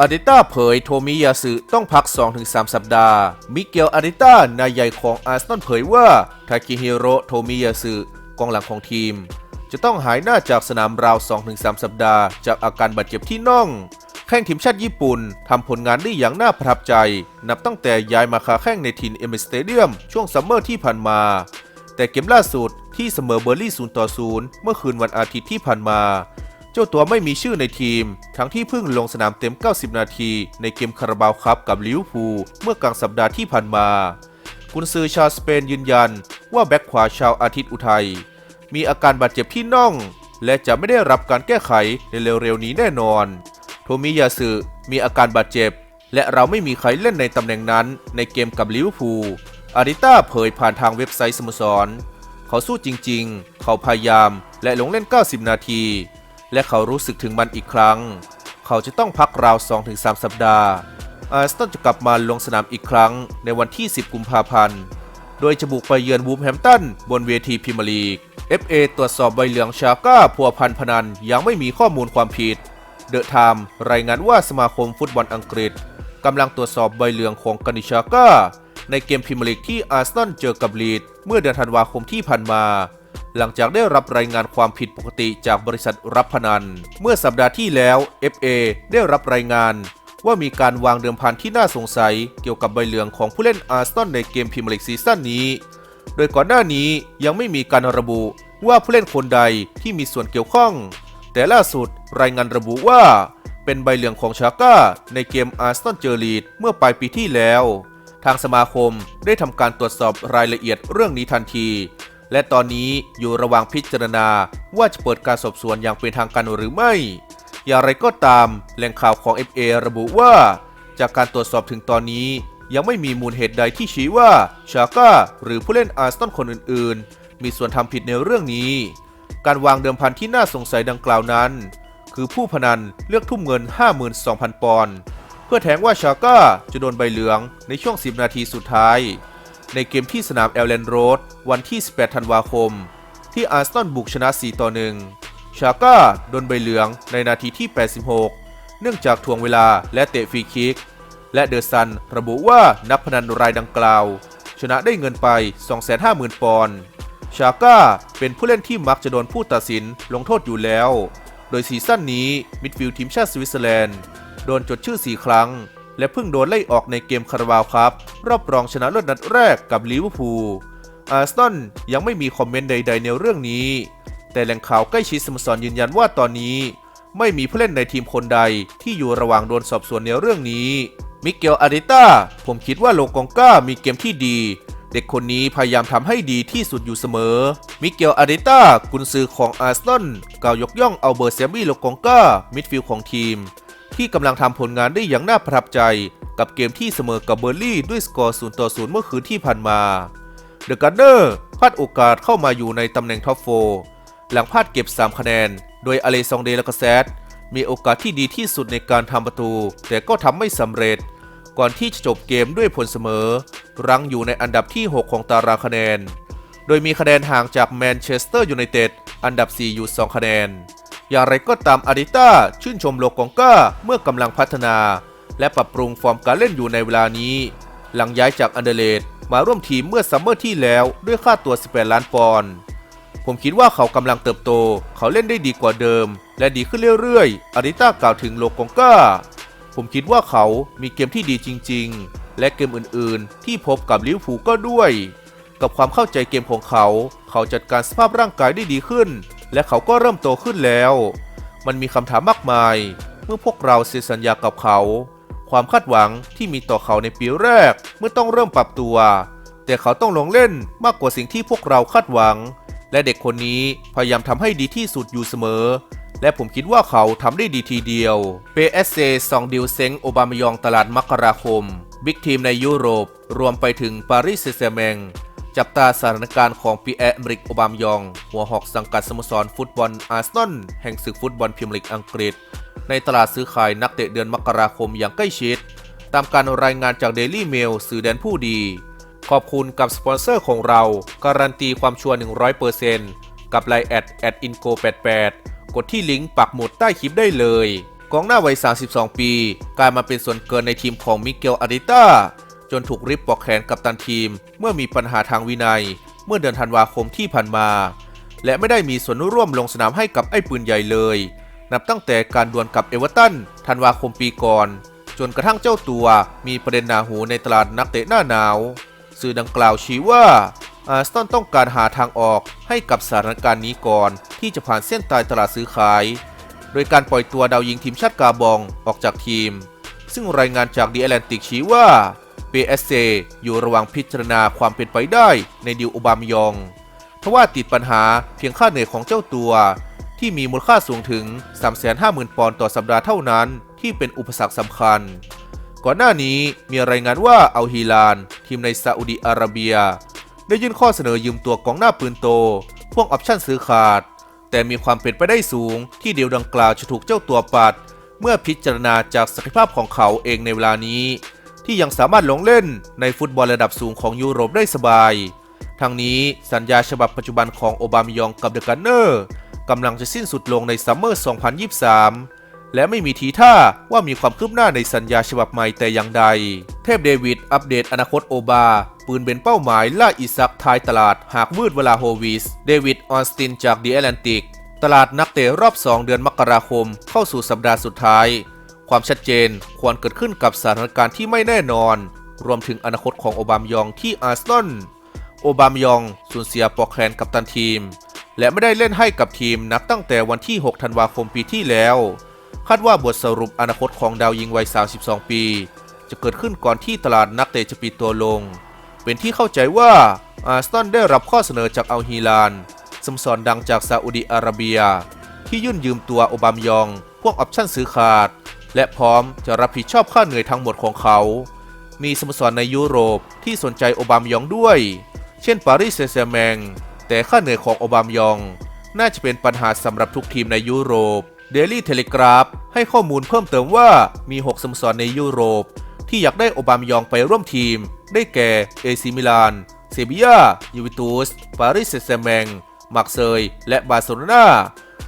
อาริต้าเผยโทมิยาสึต้องพัก 2-3 สัปดาห์ มิเกลอาริต้านายใหญ่ของอาร์เซนอลเผยว่าทาคิฮิโร่โทมิยาสึกองหลังของทีม จะต้องหายหน้าจากสนามราว 2-3 สัปดาห์ จากอาการบาดเจ็บที่น่อง แข้งทีมชาติญี่ปุ่นทำผลงานได้อย่างน่าประทับใจ นับตั้งแต่ย้ายมาค้าแข้งในทีมเอเมสเตเดียมช่วงซัมเมอร์ที่ผ่านมา แต่เกมล่าสุดที่เสมอเบอร์ลี่0ต่อ0เมื่อคืนวันอาทิตย์ที่ผ่านมา เจ้าตัวไม่มีชื่อในทีม ทั้งที่เพิ่งลงสนามเต็ม 90 นาที ในเกมคาราบาวครับกับลิเวอร์พูลเมื่อกลางสัปดาห์ที่ผ่านมา กุนซือชาวสเปนยืนยัน ว่าแบ็คขวาชาวอาทิตย์อุทัย มีอาการบาดเจ็บที่น่อง และจะไม่ได้รับการแก้ไขในเร็วๆนี้แน่นอน โทมิยาสึมีอาการบาดเจ็บ และเราไม่มีใครเล่นในตำแหน่งนั้นในเกมกับลิเวอร์พูลอาริต้าเผยผ่านทางเว็บไซต์สโมสร เขาสู้จริงๆ เขาพยายามและลงเล่น 90 นาที และเขารู้สึกถึงมันอีกครั้ง เขาจะต้องพักราว 2-3 สัปดาห์ อาร์เซนอลจะกลับมาลงสนามอีกครั้งในวันที่ 10 กุมภาพันธ์ โดยจะบุกไปเยือนวูฟแฮมตันบนเวทีพรีเมียร์ลีก FA ตรวจสอบใบเหลืองชาก้าพัวพันพนันยังไม่มีข้อมูลความผิด เดอะไทม์รายงานว่าสมาคมฟุตบอลอังกฤษกำลังตรวจสอบใบเหลืองของกานิชาก้าในเกมพรีเมียร์ลีกที่อาร์เซนอลเจอกับลีดเมื่อเดือนธันวาคมที่ผ่านมา หลังจากได้รับรายงานความผิดปกติจากบริษัทรับพนัน เมื่อสัปดาห์ที่แล้ว FA ได้รับรายงานว่ามีการวางเดิมพันที่น่าสงสัยเกี่ยวกับใบเหลืองของผู้เล่นอาร์เซนอลในเกมพรีเมียร์ลีกซีซั่นนี้ โดยก่อนหน้านี้ยังไม่มีการระบุว่าผู้เล่นคนใดที่มีส่วนเกี่ยวข้อง แต่ล่าสุดรายงานระบุว่า เป็นใบเหลืองของชาก้าในเกมอาร์เซนอลเจอรีดเมื่อปลายปีที่แล้ว ทางสมาคมได้ทำการตรวจสอบรายละเอียดเรื่องนี้ทันที และตอนนี้อยู่ระหว่างพิจารณาว่าจะเปิดการสอบสวนอย่างเป็นทางการหรือไม่ อย่างไรก็ตามแหล่งข่าวของ FA ระบุว่า จากการตรวจสอบถึงตอนนี้ ยังไม่มีมูลเหตุใดที่ชี้ว่าชาก้าหรือผู้เล่นอาร์เซนคนอื่น ๆ มีส่วนทำผิดในเรื่องนี้ การวางเดิมพันที่น่าสงสัยดังกล่าวนั้น คือผู้พนันเลือกทุ่มเงิน 52,000 ปอนด์เพื่อแทงว่าชาก้าจะโดนใบเหลืองในช่วง 10 นาทีสุดท้าย ในเกมที่สนามแอลเลนโรดวันที่ 18 ธันวาคม ที่อาร์เซนอลบุกชนะ 4 ต่อ 1 ชาก้าโดนใบเหลืองในนาทีที่ 86 เนื่องจากทวงเวลาและเตะฟรีคิก และเดอะซันระบุว่านักพนันรายดังกล่าว ชนะได้เงินไป 250,000 ปอนด์ ชาก้าเป็นผู้เล่นที่มักจะโดนผู้ตัดสินลงโทษอยู่แล้ว โดยซีซั่นนี้มิดฟิลด์ทีมชาติสวิตเซอร์แลนด์โดนจดชื่อ 4 ครั้ง และเพิ่งโดนไล่ออกในเกมคาราบาวครับ รอบรองชนะเลิศนัดแรกกับลิเวอร์พูลอาร์เซนยังไม่มีคอมเมนต์ใด ๆ ในเรื่องนี้ แต่แหล่งข่าวใกล้ชิดสโมสรยืนยันว่าตอนนี้ ไม่มีผู้เล่นในทีมคนใดที่อยู่ระหว่างโดนสอบสวนในเรื่องนี้ มิเกลอาริต้าผมคิดว่าโลกองก้ามีเกมที่ดี เด็กคนนี้พยายามทำให้ดีที่สุดอยู่เสมอ มิเกลอาริต้ากุนซือของอาร์เซนกล่าวยกย่องเอาเบอร์เซมี่โลกองก้ามิดฟิลด์ของทีม ที่กำลังทำผลงานได้อย่างน่าประทับใจ กับเกมที่เสมอกับเบอร์ลี่ด้วยสกอร์0ต่อ0เมื่อคืนที่ผ่านมาเดอะการ์เนอร์พลาดโอกาสเข้ามาอยู่ในตำแหน่งท็อปโฟหลังพลาดเก็บ 3 คะแนน โดยอเลซองเดและก็แซดมีโอกาสที่ดีที่สุดในการทำประตู แต่ก็ทำไม่สำเร็จ ก่อนที่จะจบเกมด้วยผลเสมอ รั้งอยู่ในอันดับที่ 6 ของตารางคะแนน โดยมีคะแนนห่างจากแมนเชสเตอร์ยูไนเต็ดอันดับ 4 อยู่ 2 คะแนน อย่างไรก็ตามอาริต้าชื่นชมโลกองก้าเมื่อกำลังพัฒนา และปรับปรุงฟอร์มการเล่นอยู่ในเวลานี้ หลังย้ายจากอันเดเลดมาร่วมทีมเมื่อซัมเมอร์ที่แล้วด้วยค่าตัว 18 ล้านปอนด์ผมคิดว่าเขากำลังเติบโต เขาเล่นได้ดีกว่าเดิม และดีขึ้นเรื่อยๆอาริต้ากล่าวถึงโลกองก้า ผมคิดว่าเขามีเกมที่ดีจริง ๆ และเกมอื่นๆ ที่พบกับลิเวอร์พูลก็ด้วย กับความเข้าใจเกมของเขา เขาจัดการสภาพร่างกายได้ดีขึ้น และเขาก็เริ่มโตขึ้นแล้ว มันมีคำถามมากมาย เมื่อพวกเราเซ็นสัญญากับเขา ความคาดหวังที่มีต่อเขาในปีแรก เมื่อต้องเริ่มปรับตัว แต่เขาต้องลงเล่นมากกว่าสิ่งที่พวกเราคาดหวัง และเด็กคนนี้พยายามทำให้ดีที่สุดอยู่เสมอ และผมคิดว่าเขาทำได้ดีทีเดียว PSC ซองดิวเซ็งโอบามายองตลาดมกราคม บิ๊กทีมในยุโรป รวมไปถึงปารีสเซร์แมง จับตาสถานการณ์ของปีแอมริกโอบามยอง หัวหอกสังกัดสโมสรฟุตบอลอาร์เซนอลแห่งศึกฟุตบอลพรีเมียร์ลีกอังกฤษ ในตลาดซื้อขายนักเตะเดือนมกราคมอย่างใกล้ชิด ตามการรายงานจาก Daily Mail สื่อแดนผู้ดี ขอบคุณกับสปอนเซอร์ของเรา การันตีความชัวร์100%กับไลน์แอดแอดอินโก88กดที่ลิงก์ปักหมุดใต้คลิปได้เลยกองหน้าวัย 32 ปีกลายมาเป็นส่วนเกินในทีมของมิเกลอาริต้า จนถูกริบปอกแขนกับตันทีม เมื่อมีปัญหาทางวินัย เมื่อเดือนธันวาคมที่ผ่านมา และไม่ได้มีส่วนร่วมลงสนามให้กับไอ้ปืนใหญ่เลย นับตั้งแต่การดวลกับเอเวอร์ตันธันวาคมปีก่อน จนกระทั่งเจ้าตัวมีประเด็นหนาหูในตลาดนักเตะหน้าหนาว สื่อดังกล่าวชี้ว่าอาร์เซนอลต้องการหาทางออกให้กับสถานการณ์นี้ก่อนที่จะผ่านเส้นตายตลาดซื้อขาย โดยการปล่อยตัวดาวยิงทีมชาติกาบองออกจากทีม ซึ่งรายงานจากดีแอตแลนติกชี้ว่า PSC อยู่ระหว่างพิจารณาความเป็นไปได้ในดิวโอบามยอง ทว่าติดปัญหาเพียงค่าเหนื่อยของเจ้าตัว ที่มีมูลค่าสูงถึง 350,000 ปอนด์ต่อสัปดาห์เท่านั้น ที่เป็นอุปสรรคสำคัญ ก่อนหน้านี้มีรายงานว่าอัลฮิลาน ทีมในซาอุดีอาระเบีย ได้ยื่นข้อเสนอยืมตัวกองหน้าปืนโตพ่วกออปชั่นซื้อขาด แต่มีความเป็นไปได้สูงที่เดียวดังกล่าวจะถูกเจ้าตัวปัด เมื่อพิจารณาจากศักยภาพของเขาเองในเวลานี้ ที่ยังสามารถลงเล่นในฟุตบอลระดับสูงของยุโรปได้สบาย ทั้งนี้สัญญาฉบับปัจจุบันของโอบามายองกับเดอะกันเนอร์กำลังจะสิ้นสุดลงในซัมเมอร์ 2023 และไม่มีทีท่าว่ามีความคืบหน้าในสัญญาฉบับใหม่แต่อย่างใด เทพเดวิดอัปเดตอนาคตโอบา ปืนเป็นเป้าหมายล่าอิซักทายตลาดหากวืดเวลาโฮวิส เดวิดออนสตินจากดีแอตแลนติก ตลาดนักเตะรอบ 2 เดือนมกราคม เข้าสู่สัปดาห์สุดท้าย ความชัดเจนควรเกิดขึ้นกับสถานการณ์ที่ไม่แน่นอน รวมถึงอนาคตของโอบามยองที่อาร์เซนอลโอบามยองสูญเสียปอกแขนกับตันทีม และไม่ได้เล่นให้กับทีมนับตั้งแต่วันที่ 6 ธันวาคมปีที่แล้ว คาดว่าบทสรุปอนาคตของดาวยิงวัย 32 ปี จะเกิดขึ้นก่อนที่ตลาดนักเตะจะปิดตัวลง เป็นที่เข้าใจว่าอาร์เซนอลได้รับข้อเสนอจากอัลฮิลานสมสรดังจากซาอุดีอาระเบีย ที่ยื่นยืมตัวโอบามยอง พวกออปชั่นซื้อขาด และพร้อมจะรับผิดชอบค่าเหนื่อยทั้งหมดของเขา มีสโมสรในยุโรปที่สนใจโอบามยองด้วย เช่นปารีสแซงต์แมงแต่ค่าเหนื่อยของโอบามยอง น่าจะเป็นปัญหาสำหรับทุกทีมในยุโรปเดลี่เทเลกราฟให้ข้อมูลเพิ่มเติมว่ามี6สโมสรในยุโรป ที่อยากได้โอบามยองไปร่วมทีม ได้แก่เอซิมิลานเซบียายูวิตูสปารีสแซงต์แมงมาร์เซยและบาร์เซโลนา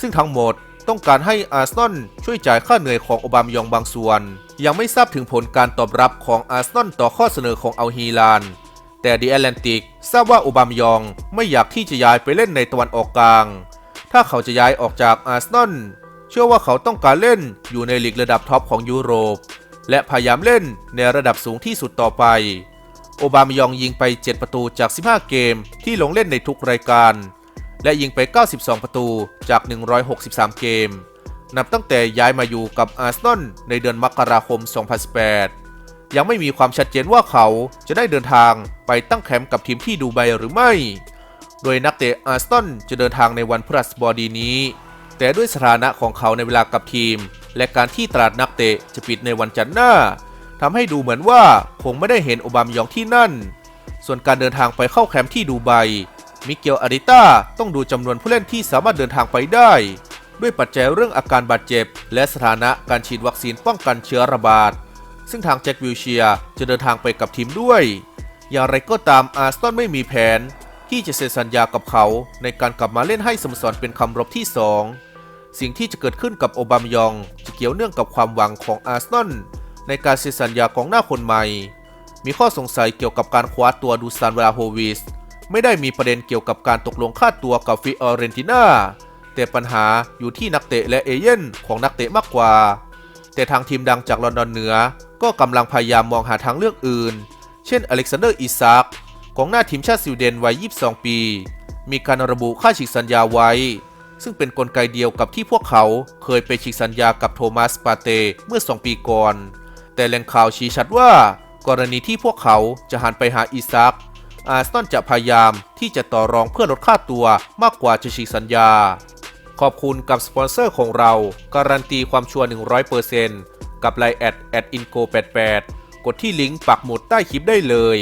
ซึ่งทั้งหมด ต้องการให้อาร์เซนอลช่วยจ่ายค่าเหนื่อยของโอบามยองบางส่วน ยังไม่ทราบถึงผลการตอบรับของอาร์เซนอลต่อข้อเสนอของอัลฮีลาน แต่ดีแอตแลนติกทราบว่าโอบามยองไม่อยากที่จะย้ายไปเล่นในตะวันออกกลาง ถ้าเขาจะย้ายออกจากอาร์เซนอลเชื่อว่าเขาต้องการเล่นอยู่ในลีกระดับท็อปของยุโรป และพยายามเล่นในระดับสูงที่สุดต่อไป โอบามยองยิงไป 7 ประตูจาก 15 เกมที่ลงเล่นในทุกรายการ และยิงไป 92 ประตูจาก 163 เกม นับตั้งแต่ย้ายมาอยู่กับอาร์เซนอลในเดือนมกราคม 2018 ยังไม่มีความชัดเจนว่าเขาจะได้เดินทางไปตั้งแคมป์กับทีมที่ดูไบหรือไม่ โดยนักเตะอาร์เซนอลจะเดินทางในวันพฤหัสบดีนี้ แต่ด้วยสถานะของเขาในเวลากับทีม และการที่ตลาดนักเตะจะปิดในวันจันทร์หน้าทำให้ดูเหมือนว่าคงไม่ได้เห็นโอบามายองที่นั่น ส่วนการเดินทางไปเข้าแคมป์ที่ดูไบ มิเกลอาริต้าต้องดูจำนวนผู้เล่นที่สามารถเดินทางไปได้ ด้วยปัจจัยเรื่องอาการบาดเจ็บ และสถานะการฉีดวัคซีนป้องกันเชื้อระบาด ซึ่งทางแจ็ควิลเชียจะเดินทางไปกับทีมด้วย อย่างไรก็ตามอาร์เซนไม่มีแผน ที่จะเซ็นสัญญากับเขาในการกลับมาเล่นให้สโมสรเป็นคำรบที่ 2 สิ่งที่จะเกิดขึ้นกับโอบามยอง จะเกี่ยวเนื่องกับความหวังของอาร์เซนในการเซ็นสัญญาของหน้าคนใหม่ มีข้อสงสัยเกี่ยวกับการคว้าตัวดูซานวลาโฮวิส ไม่ได้มีประเด็นเกี่ยวกับการตกลงค่าตัวกับฟิออเรนติน่าแต่ปัญหาอยู่ที่นักเตะและเอเย่นของนักเตะมากกว่า แต่ทางทีมดังจากลอนดอนเหนือ ก็กำลังพยายามมองหาทางเลือกอื่น เช่นอเล็กซานเดอร์อิซากกองหน้าทีมชาติสวีเดนวัย 22 ปี มีการระบุค่าฉีกสัญญาไว้ ซึ่งเป็นนกลไกเดียวกับที่พวกเขาเคยไปฉีกสัญญากับโทมัสปาเตเมื่อ 2 ปีก่อน แต่แหล่งข่าวชี้ชัดว่า กรณีที่พวกเขาจะหันไปหาอิซัก อาร์เซนอลจะพยายามที่จะต่อรองเพื่อลดค่าตัวมากกว่าจะฉีกสัญญาขขอบคุณกับสปอนเซอร์ของเรา การันตีความชัวร์100%กับไลน์แอดแอดอินโก88กดที่ลิงก์ปักหมุดใต้คลิปได้เลย